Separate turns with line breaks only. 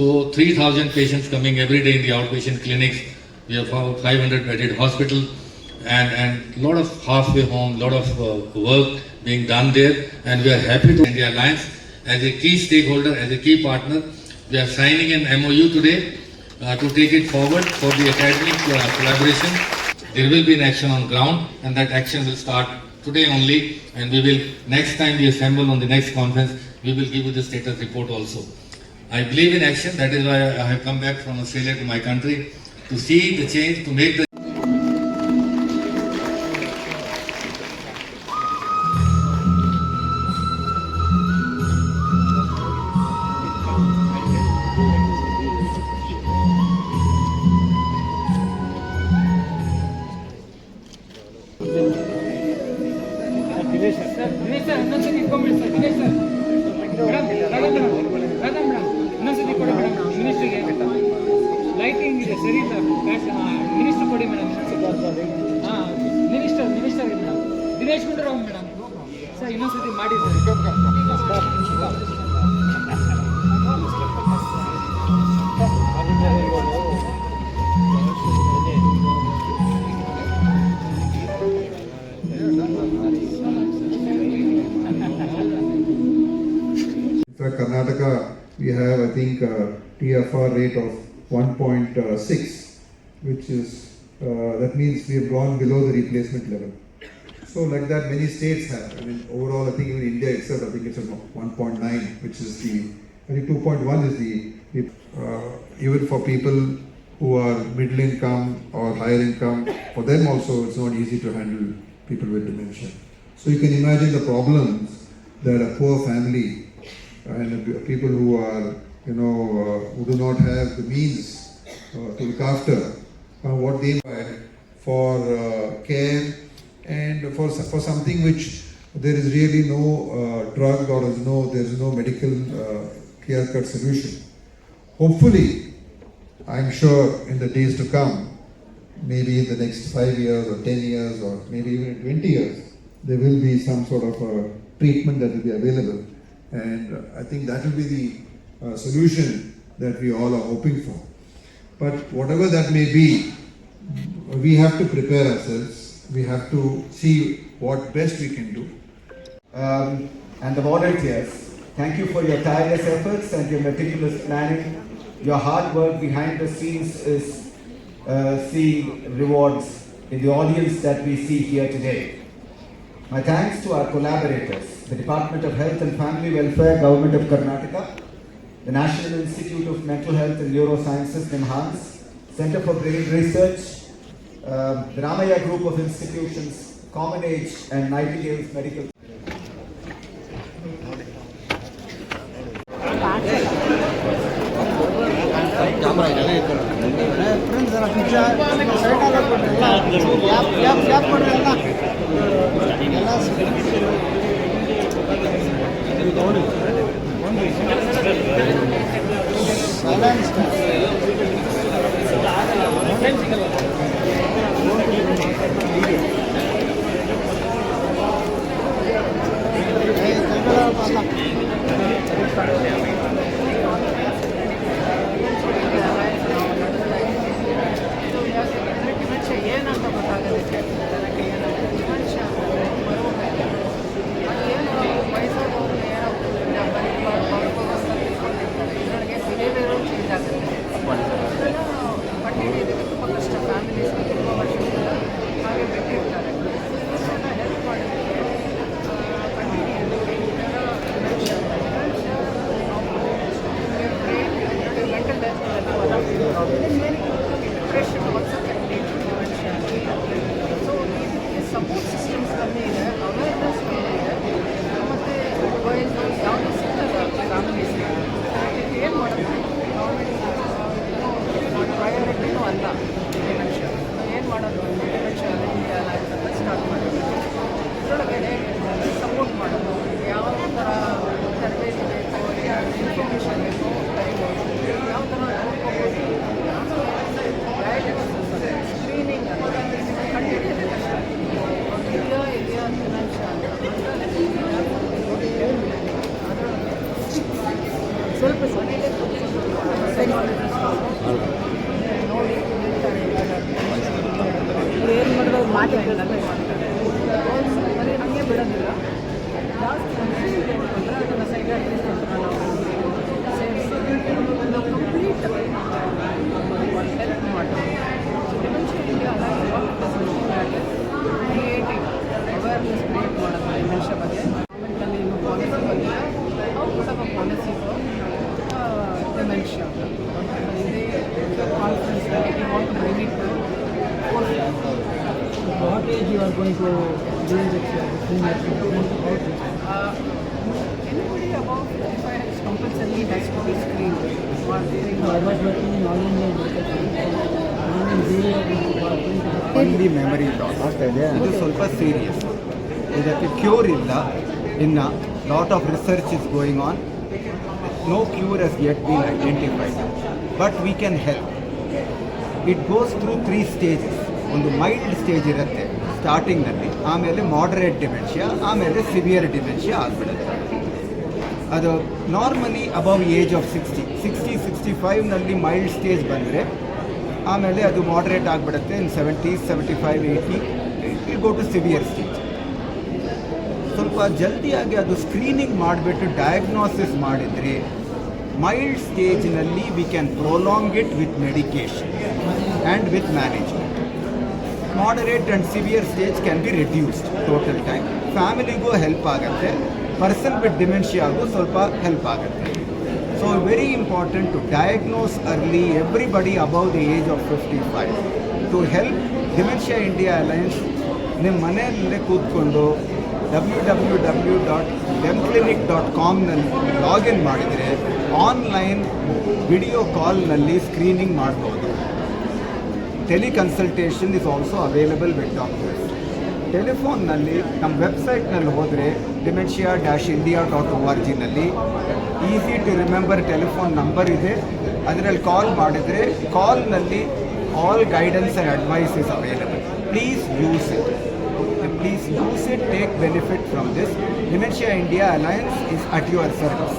So 3,000 patients coming every day in the outpatient clinics. We have 500 bedded hospital and and lot of halfway home, lot of uh, work being done there. And we are happy to India Alliance as a key stakeholder, as a key partner. We are signing an MOU today uh, to take it forward for the academic uh, collaboration. There will be an action on ground, and that action will start today only. And we will next time we assemble on the next conference, we will give you the status report also. I believe in action. That is why I have come back from Australia to my country to see the change, to make the
Karnataka, we have, I think, a TFR rate of 1.6, which is, uh, that means we have gone below the replacement level. So like that, many states have. I mean, overall, I think even India itself, I think it's about 1.9, which is the, I think 2.1 is the, uh, even for people who are middle income or higher income, for them also, it's not easy to handle people with dementia. So you can imagine the problems that a poor family and uh, people who are, you know, uh, who do not have the means uh, to look after uh, what they require for uh, care and for, for something which there is really no uh, drug or no there is no medical uh, clear cut solution. Hopefully, I'm sure in the days to come, maybe in the next five years or ten years or maybe even 20 years, there will be some sort of a treatment that will be available. And I think that will be the uh, solution that we all are hoping for. But whatever that may be, we have to prepare ourselves. We have to see what best we can do.
um, and the volunteers. Thank you for your tireless efforts and your meticulous planning. Your hard work behind the scenes is uh, seeing rewards in the audience that we see here today. My thanks to our collaborators, the Department of Health and Family Welfare, Government of Karnataka, the National Institute of Mental Health and Neurosciences, NHANS, Center for Brain Research, uh, the Ramaya Group of Institutions, Common Age and Nightingale's Medical.
Silence. going to do the
thing that you want to do.
Anybody above 55 has compulsory has to be screened.
I was working in
ಇದೆ ಅದು ಸ್ವಲ್ಪ serious ಇದಕ್ಕೆ cure ಇಲ್ಲ. ಇನ್ನು lot of research is going on no cure has get been identified but we can help it goes through three stages ಒಂದು mild stage ಇರುತ್ತೆ. ಸ್ಟಾರ್ಟಿಂಗ್ನಲ್ಲಿ ಆಮೇಲೆ ಮಾಡರೇಟ್ ಡಿಮೆನ್ಷಿಯಾ ಆಮೇಲೆ ಸಿವಿಯರ್ ಡಿಮೆನ್ಷಿಯಾ ಆಗಿಬಿಡುತ್ತೆ. ಅದು normally above age of sixty sixty sixty ಫೈವ್ನಲ್ಲಿ mild stage ಬಂದರೆ, ಆಮೇಲೆ ಅದು ಮಾಡ್ರೇಟ್ ಆಗಿಬಿಡುತ್ತೆ in seventy seventy five eighty it go to severe stage ಸ್ವಲ್ಪ ಜಲ್ದಿಯಾಗಿ ಅದು ಸ್ಕ್ರೀನಿಂಗ್ ಮಾಡಿಬಿಟ್ಟು ಡಯಾಗ್ನೋಸಿಸ್ ಮಾಡಿದರೆ mild ಸ್ಟೇಜ್ನಲ್ಲಿ we can prolong it with medication and with management moderate and severe stage can be reduced total time ಫ್ಯಾಮಿಲಿಗೂ help ಆಗುತ್ತೆ person with ಡಿಮೆನ್ಷಿಯಾಗೂ ಸ್ವಲ್ಪ help ಆಗುತ್ತೆ. So very important to diagnose early everybody above the age of fifty five to help dementia India alliance ನಿಮ್ಮ ಮನೆಯಲ್ಲೇ ಕೂತ್ಕೊಂಡು W W W dot dem clinic dot ಕಾಮ್ನಲ್ಲಿ login ಮಾಡಿದರೆ online video ಕಾಲ್ನಲ್ಲಿ screening ಮಾಡ್ಬೋದು. Teleconsultation is also available with doctors ಟೆಲಿಫೋನ್ನಲ್ಲಿ ನಮ್ಮ ವೆಬ್ಸೈಟ್ನಲ್ಲಿ ಹೋದರೆ dementia dash India dot O R ಜಿನಲ್ಲಿ easy to remember telephone number ಇದೆ ಅದರಲ್ಲಿ ಕಾಲ್ ಮಾಡಿದರೆ ಕಾಲ್ನಲ್ಲಿ all guidance and advice is available please use it please use it take benefit from this dementia India alliance is at your service